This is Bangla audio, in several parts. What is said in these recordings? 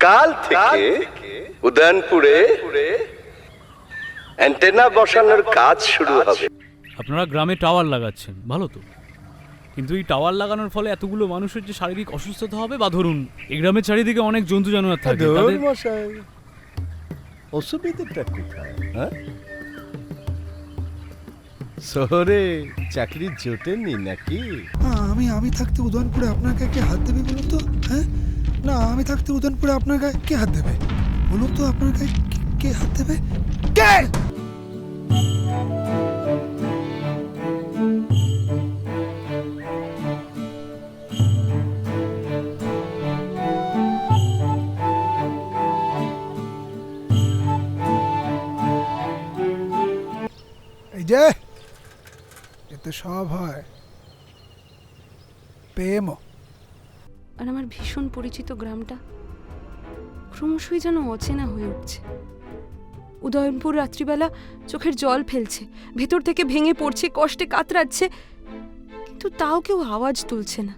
কাল থেকে উদয়নপুরে অ্যান্টেনা বসানোর কাজ শুরু হবে। আপনারা গ্রামে টাওয়ার লাগাচ্ছেন ভালো তো। কিন্তু এই টাওয়ার লাগানোর ফলে এতগুলো মানুষের যে শারীরিক অসুস্থতা হবে বা ধরুন এই গ্রামের চারিদিকে অনেক জন্তু জানোয়ার থাকে তাদের অসুবিধাটা কোথায় হ্যাঁ? শহরে চাকরি জোটেনি নাকি? হ্যাঁ, আমি আমি থাকতে উদয়নপুরে আপনাকে কে হাত দেবে বলুন তো হ্যাঁ? না, আমি থাকতে উদয়নপুরে আপনার গায়ে কে হাত দেবে? বলুন তো আপনার গায়ে কে- হাত দেবে? কে? যে, এতে সব হয়। প্রেমও ভীষণ পরিচিত গ্রামটা। ক্রমশই যেন অচেনা হয়ে উঠছে। উদয়নপুর রাত্রিবেলা চোখের জল ফেলছে, ভেতর থেকে ভেঙে পড়ছে, কষ্টে কাতরাচ্ছে, কিন্তু তাও কেউ আওয়াজ তুলছে না।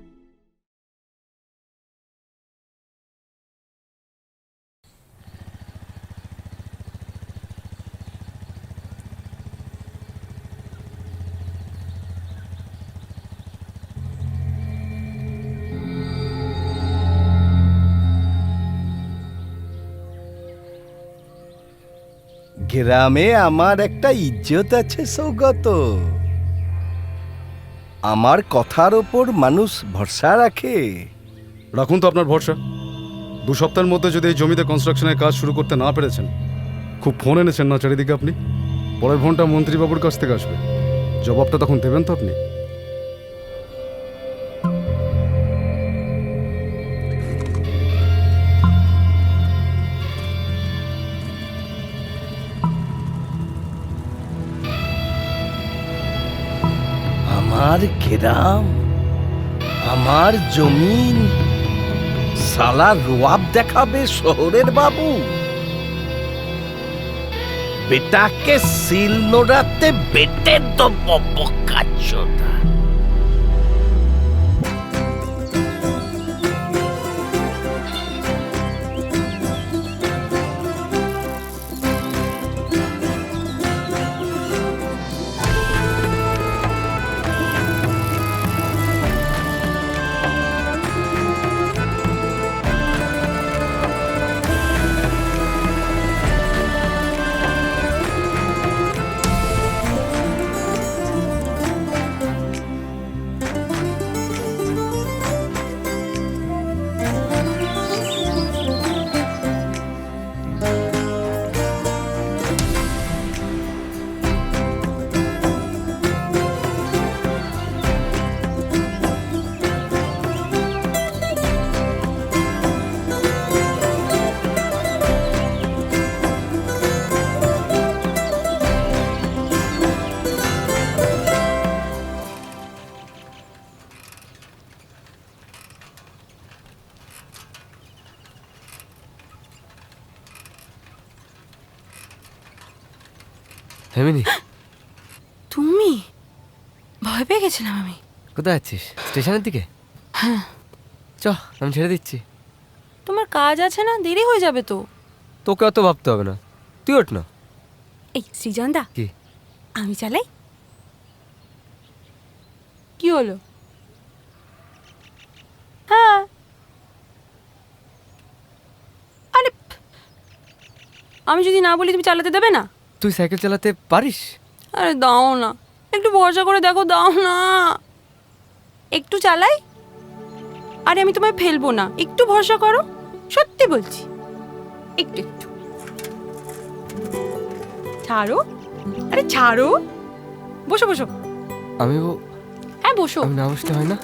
গ্রামে আমার একটা ইজ্জত আছে সৌগত। আমার কথার ওপর মানুষ ভরসা রাখে। রাখুন তো আপনার ভরসা। দু সপ্তাহের মধ্যে যদি এই জমিতে কনস্ট্রাকশনের কাজ শুরু করতে না পেরেছেন, খুব ফোন এনেছেন না চারিদিকে আপনি? পরের ফোনটা মন্ত্রীবাবুর কাছ থেকে আসবে। জবাবটা তখন দেবেন তো আপনি? আমার গ্রাম আমার জমিন, সালা রোয়াব দেখাবে শহরের বাবু। বেটাকে সিল নোড়াতে বেটে তো বকাচোদা কোথায় আছিস? স্টেশনের দিকে? হ্যাঁ। চ আমি ছেড়ে দিচ্ছি। তোমার কাজ আছে না? দেরি হয়ে যাবে তো। তোকে অত ভাবতে হবে না। তুই ওঠ না। এই সৃজন দা কি? আমি চালাই। কি হলো? হ্যাঁ। আরে আমি যদি না বলি তুমি চালাতে দেবে না? তুই সাইকেল চালাতে পারিস? আরে দাও না। একটু ভরসা করে দেখো দাও না। একটু চালাই আরে আমি তোমায় ফেলব না একটু ভরসা করো সত্যি বলছি একটু একটু ছাড়ো আরে ছাড়ো বসো বসো আমি হ্যাঁ বসো আমি না বসতে হয় না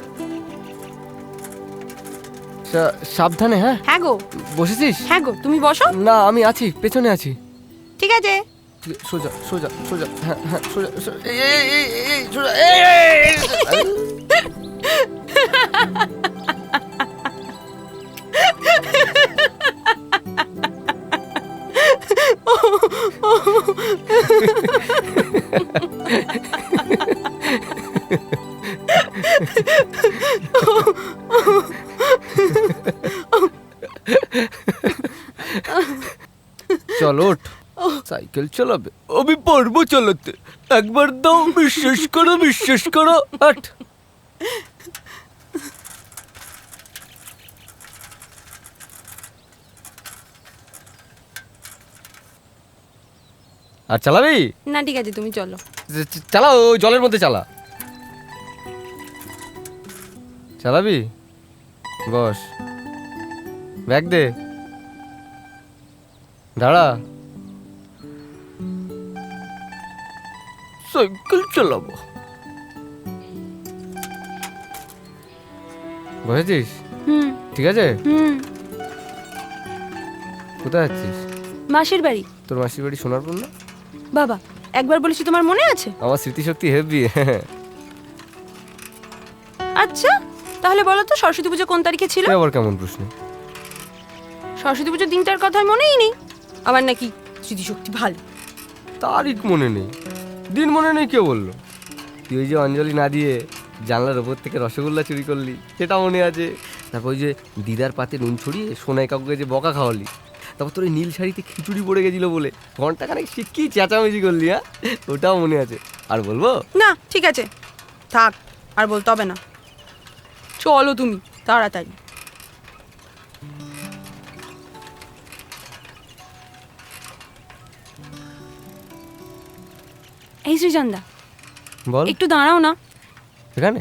সাবধানে হ্যাঁ হ্যাঁ গো বসেছিস হ্যাঁ গো তুমি বসো না আমি আছি পেছনে আছি ঠিক আছে সোজা সোজা সোজা হ্যাঁ হ্যাঁ সোজা সোজা এই, এই, এই, সোজা এই। চলো ওঠ। সাইকেল চালাবে। আমি পারব চালাতে। একবার দাও বিশ্বাস করো বিশ্বাস করো। আট আর চালাবি? না ঠিক আছে তুমি চলো। চ- চ- ওই জলের মধ্যে চালা। চালাবি? বস। ব্যাগ দে। দাঁড়া। সাইকেল চালাবো। বসেছিস? ঠিক আছে? হুম। কোথায় যাচ্ছিস? মাসির বাড়ি। তোর মাসির বাড়ি সোনারপুর না? বাবা একবার বলেছি তোমার মনে আছে? আমার স্মৃতিশক্তি হেভি। আচ্ছা তাহলে বলো তো সরস্বতী পুজো কোন তারিখে ছিল? আবার কেমন প্রশ্ন? সরস্বতী পুজোর দিনটার কথা মনেই নেই। আমার নাকি স্মৃতিশক্তি ভালো। তারিখ মনে নেই। দিন মনে নেই কে বলল? তুই ওই যে অঞ্জলি না দিয়ে জানলার ওপর থেকে রসগোল্লা চুরি করলি সেটা মনে আছে। তারপর ওই যে দিদার পাতে নুন ছড়িয়ে সোনাই কাকুকে যে বকা খাওয়ালি তারপর তোর ওই নীল শাড়িতে খিচুড়ি পড়ে গেছিল বলে। ঘণ্টা খানেক সে কি চেঁচামেচি করলি হ্যাঁ? ওটাও মনে আছে। আর বলব? না ঠিক আছে। থাক আর বলতে হবে না। চলো তুমি তাড়াতাড়ি। এই শ্রীচন্দা বল। একটু দাঁড়াও না। এখানে?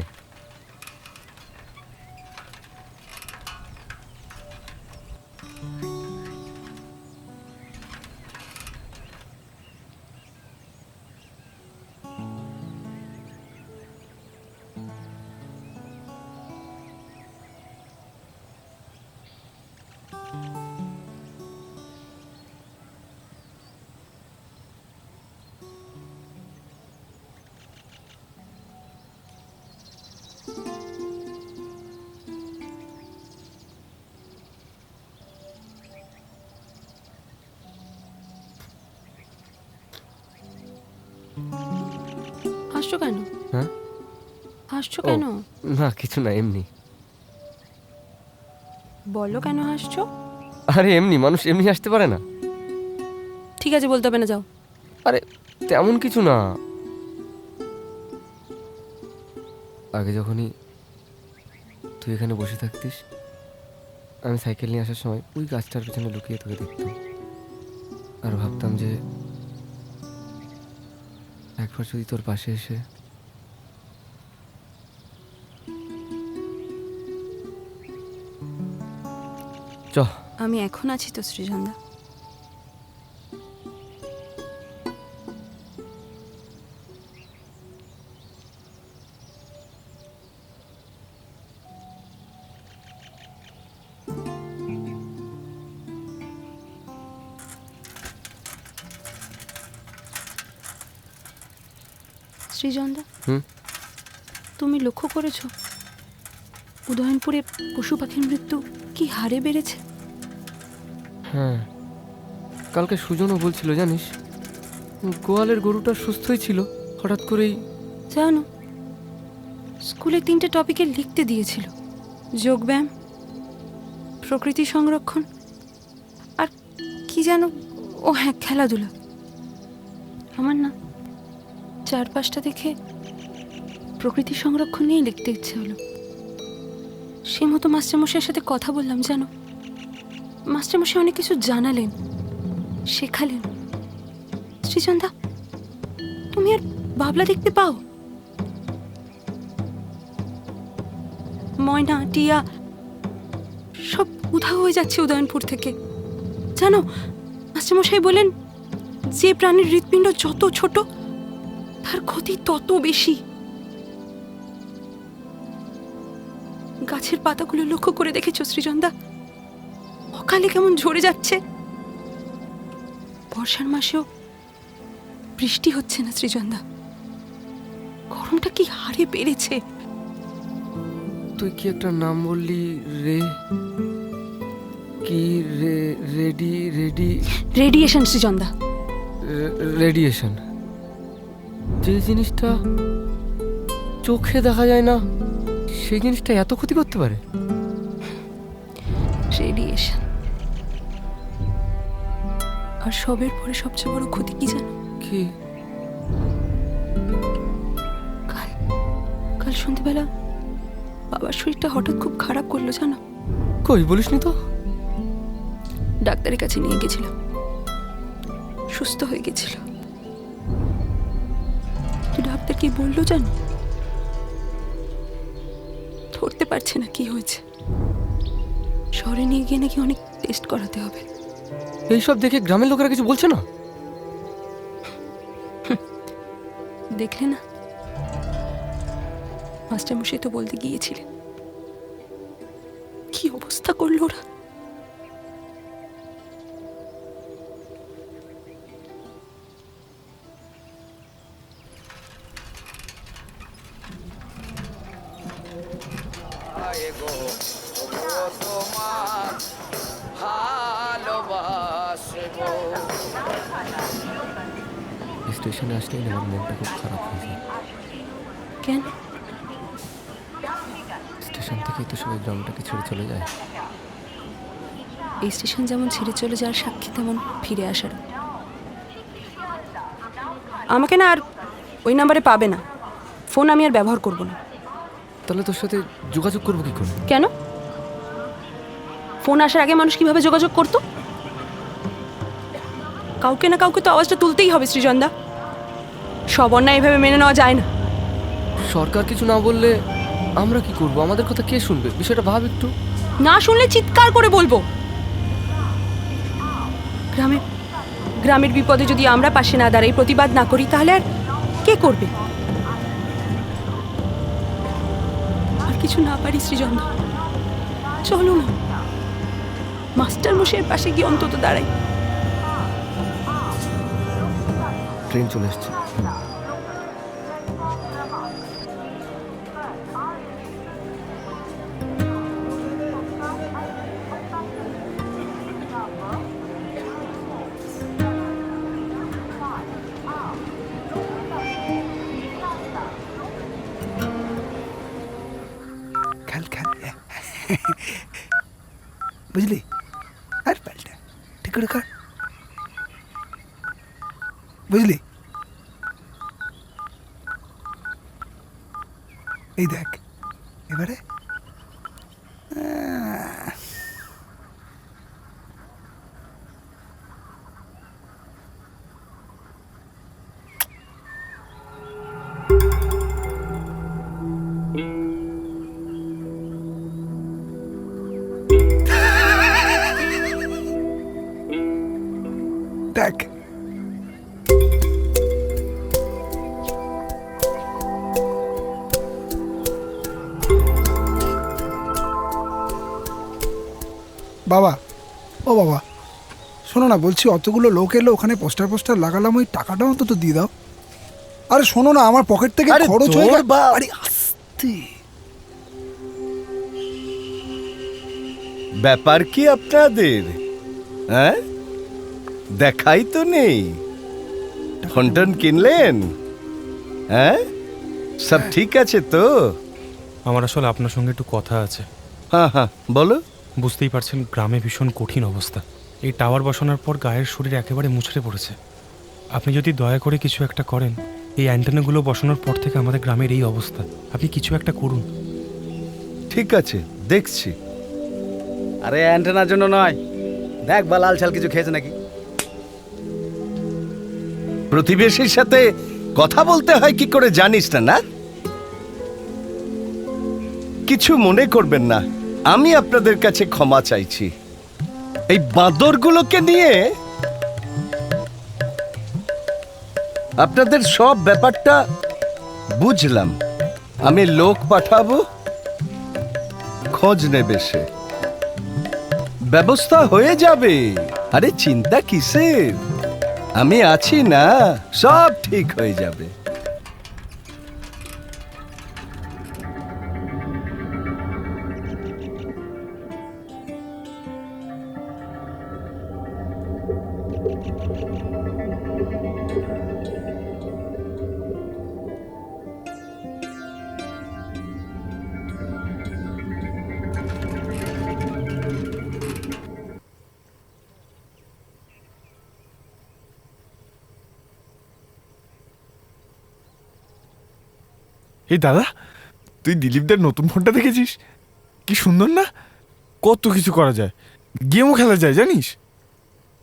হাসছো কেন? হ্যাঁ? হাসছো কেন? না কিছু না এমনি। বলো কেন হাসছো আরে এমনি মানুষ এমনি আসতে পারে না। ঠিক আছে বলতে হবে না যাও। আরে তেমন কিছু না। আগে যখনই তুই এখানে বসে থাকতিস আমি সাইকেল নিয়ে আসার সময় ওই গাছটার পেছনে লুকিয়ে তোকে দেখতাম। আর ভাবতাম যে একবার যদি তোর পাশে এসে। চ। আমি এখন আছি তো শ্রীচন্দা হুম? তুমি লক্ষ্য করেছ? উদয়নপুরে পশু পাখির মৃত্যু কি হারে বেড়েছে? হ্যাঁ কালকে সুজনও বলছিল জানিস? গোয়ালের গরুটা সুস্থই ছিল হঠাৎ করেই। জানো স্কুলে তিনটে টপিকে লিখতে দিয়েছিল যোগব্যায়াম প্রকৃতি সংরক্ষণ আর কি যেন ও হ্যাঁ খেলাধুলা। আমার না চারপাশটা দেখে প্রকৃতি সংরক্ষণ নিয়েই লিখতে ইচ্ছে হলো। সেই মতো মাস্টারমশাইয়ের সাথে কথা বললাম, জানো? মাস্টারমশাই অনেক কিছু জানালেন, শেখালেন। শ্রীচন্দা, তুমি আর বাবলা দেখতে পাও? ময়না, টিয়া, সব উধাও হয়ে যাচ্ছে উদয়নপুর থেকে। জানো, মাস্টারমশাই বলেন, যে প্রাণীর হৃৎপিণ্ড যত ছোট তার ক্ষতি তত বেশি। গাছের পাতাগুলো লক্ষ্য করে দেখেছ সৃজনদা? অকালে কেমন ঝরে যাচ্ছে। বর্ষার মাসেও বৃষ্টি হচ্ছে না সৃজনদা। গরমটা কি হারে বেড়েছে। তুই কি একটা নাম বললি রে? কি রে রেডি রেডি? রেডিয়েশন সৃজনদা। রেডিয়েশন। যে জিনিসটা চোখে দেখা যায় না সেই জিনিসটা এত ক্ষতি করতে পারে? রেডিয়েশন আর সবের পরে সবচেয়ে বড় ক্ষতি কি জানো? কি? কাল কাল সন্ধ্যেবেলা বাবার শরীরটা হঠাৎ খুব খারাপ করল জানো? কই বলিসনি তো? ডাক্তারের কাছে নিয়ে গেছিলাম। সুস্থ হয়ে গেছিল। কি বলল জানো? ধরতে পারছে না কি হয়েছে। শহরে নিয়ে গিয়ে নাকি অনেক টেস্ট করাতে হবে। এইসব দেখে গ্রামের লোকেরা কিছু বলছে না? দেখলে না? মাস্টারমশাই তো বলতে গিয়েছিলেন। কি অবস্থা করল ওরা? কেন? স্টেশন থেকেই তো সবাই গ্রামটাকে ছেড়ে চলে যায়। এই স্টেশন যেমন ছেড়ে চলে যাওয়ার সাক্ষী তেমন ফিরে আসার। আমাকে না আর ওই নাম্বারে পাবে না। ফোন আমি আর ব্যবহার করব না। তাহলে তোর সাথে যোগাযোগ করব কি করে? কেন? ফোন আসার আগে মানুষ কীভাবে যোগাযোগ করতো? কাউকে না কাউকে তো আওয়াজটা তুলতেই হবে সৃজনদা। সব অন্যায় এভাবে মেনে নেওয়া যায় না। সরকার কিছু না বললে আমরা কি করব? আমাদের কথা কে শুনবে? বিষয়টা ভাব একটু। না শুনলে চিৎকার করে বলব। গ্রামে গ্রামের বিপদে যদি আমরা পাশে না দাঁড়াই প্রতিবাদ না করি তাহলে আর কে করবে? আর কিছু না পারি সৃজনদা। চলো না। মাস্টার মশাইয়ের পাশে গিয়ে অন্তত দাঁড়াই। ট্রেন চলে এসছে। বুঝলি আর পাল্টা ঠিক করে কর বুঝলি এই দেখ দেখ। বাবা ও বাবা শোনো না বলছি অতগুলো লোক এলো ওখানে পোস্টার পোস্টার লাগালাম ওই টাকাটা অন্তত দিয়ে দাও। আরে শোনো না আমার পকেট থেকে আরে খরচ হয়ে গেল। আরে আস্তে। ব্যাপার কি আপনাদের? হ্যাঁ? দেখাই তো নেই। ফোনটন কিনলেন? হ্যাঁ? সব ঠিক আছে তো? আমার আসলে আপনার সঙ্গে একটু কথা আছে। হ্যাঁ হ্যাঁ বলো। বুঝতেই পারছেন গ্রামে ভীষণ কঠিন অবস্থা। এই টাওয়ার বসানোর পর গায়ের শরীর একেবারে মুছড়ে পড়েছে। আপনি যদি দয়া করে কিছু একটা করেন এই অ্যান্টেনাগুলো বসানোর পর থেকে আমাদের গ্রামের এই অবস্থা। আপনি কিছু একটা করুন। ঠিক আছে দেখছি। আরে অ্যান্টেনার জন্য নয়। দেখ বা লাল ছাল কিছু খেয়েছে নাকি। প্রতিবেশীর সাথে কথা বলতে হয়, কি করে জানিস না না? কিছু মনে করবেন না, আমি আপনাদের কাছে ক্ষমা চাইছি। এই বাঁদরগুলোকে নিয়ে আপনাদের সব ব্যাপারটা বুঝলাম। আমি লোক পাঠাবো, খোঁজ নেবে সে। ব্যবস্থা হয়ে যাবে। আরে চিন্তা কিসের? আমি আছি না সব ঠিক হয়ে যাবে। এই দাদা, তুই দিলীপদের নতুন ফোনটা দেখেছিস? কি সুন্দর না? কত কিছু করা যায়। গেমও খেলা যায়, জানিস?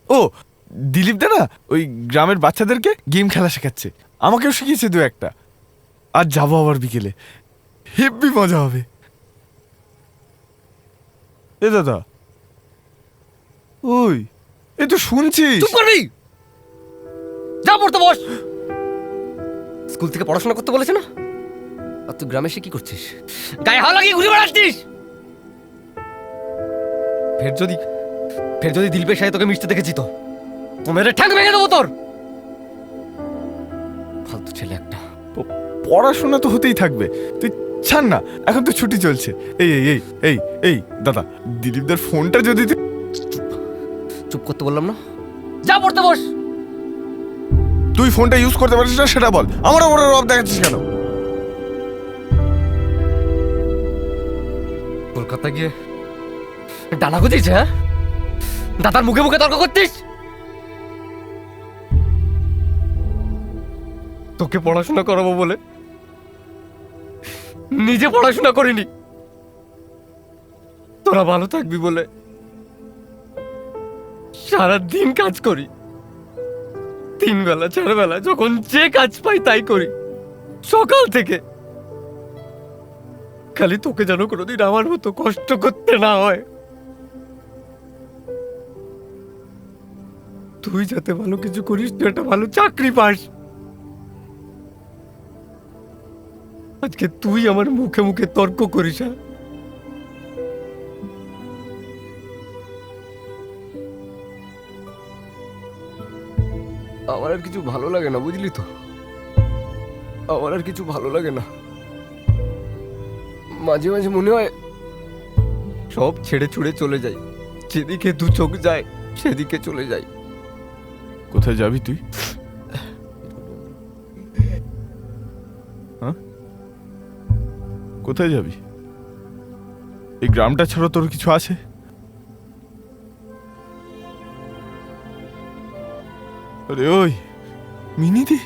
ও, দিলীপ দা না ওই গ্রামের বাচ্চাদেরকে গেম খেলা শেখাচ্ছে। আমাকেও শিখিয়েছে দু একটা। আর যাব আবার বিকেলে। হেব্বি মজা হবে। এ দাদা। ওই, এ তো শুনছিস যা পড়তে বস। স্কুল থেকে পড়াশোনা করতে বলেছে না? আর তুই গ্রামে এসে কি করছিস? গায়ে হাওয়া লাগিয়ে ঘুরে বেড়াচ্ছিস? ফের যদি ফের যদি দিলীপের সাথে তোকে মিশতে দেখেছি তো তোমার মেরে ঠ্যাং ভেঙে দেবো তোর। ফালতু ছেলে একটা। পড়াশোনা তো হতেই থাকবে। তুই ছাড় না এখন তো ছুটি চলছে। এই এই এই এই এই দাদা দিলীপদের ফোনটা যদি তুই চুপ করতে বললাম না? যা পড়তে বস। তুই ফোনটা ইউজ করতে পারিস না সেটা বল। আমার ওপরে রব দেখাচ্ছিস কেন? কলকাতা গিয়ে ডানা গুজিস হ্যাঁ? দাদার মুখে মুখে তর্ক করতিস? তোকে পড়াশোনা করাবো বলে। নিজে পড়াশোনা করিনি। তোরা ভালো থাকবি বলে। সারা দিন কাজ করি। তিন বেলা চার বেলা যখন যে কাজ পাই তাই করি। সকাল থেকে খালি তোকে যেন কোনোদিন আমার মতো কষ্ট করতে না হয়। তুই যাতে ভালো কিছু করিস, তুই একটা ভালো চাকরি পাস। আজকে তুই আমার মুখে মুখে তর্ক করিস হ্যাঁ? আমার আর কিছু ভালো লাগে না, বুঝলি তো? আমার আর কিছু ভালো লাগে না। মাঝে মাঝে মনে হয় সব ছেড়ে ছুড়ে চলে যাই। যেদিকে দু চোখ যায়, সেদিকে চলে যাই। কোথায় যাবি তুই? হ্যাঁ? কোথায় যাবি? এই গ্রামটা ছাড়া তোর কিছু আছে? আরে ওই, মিনিদি?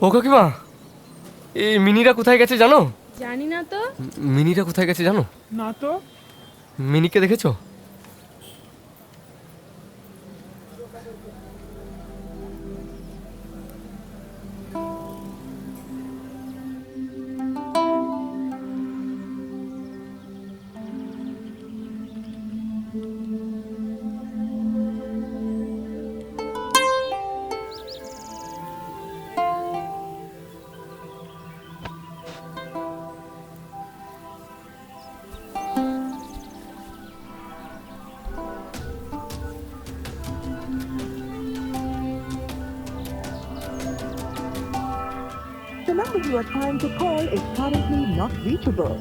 ও কাকিমা এই মিনিরা কোথায় গেছে জানো? জানি না তো। মিনিরা কোথায় গেছে জানো? না তো। মিনিকে দেখেছ? The number you are trying to call is currently not reachable.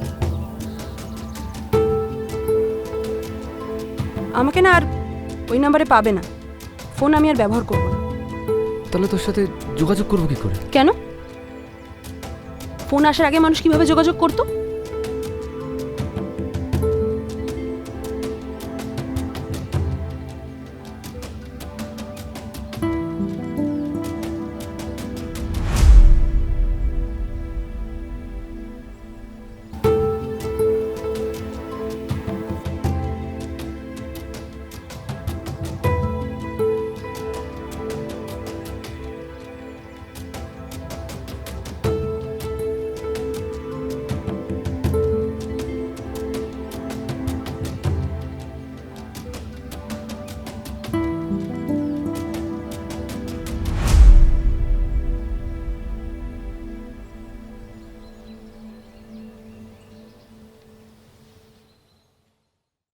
আমাকে না আর ওই নাম্বারে পাবে না। ফোন আমি আর ব্যবহার করব না। তাহলে তোর সাথে যোগাযোগ করব কি করে? কেন? ফোন আসার আগে মানুষ কীভাবে যোগাযোগ করতো?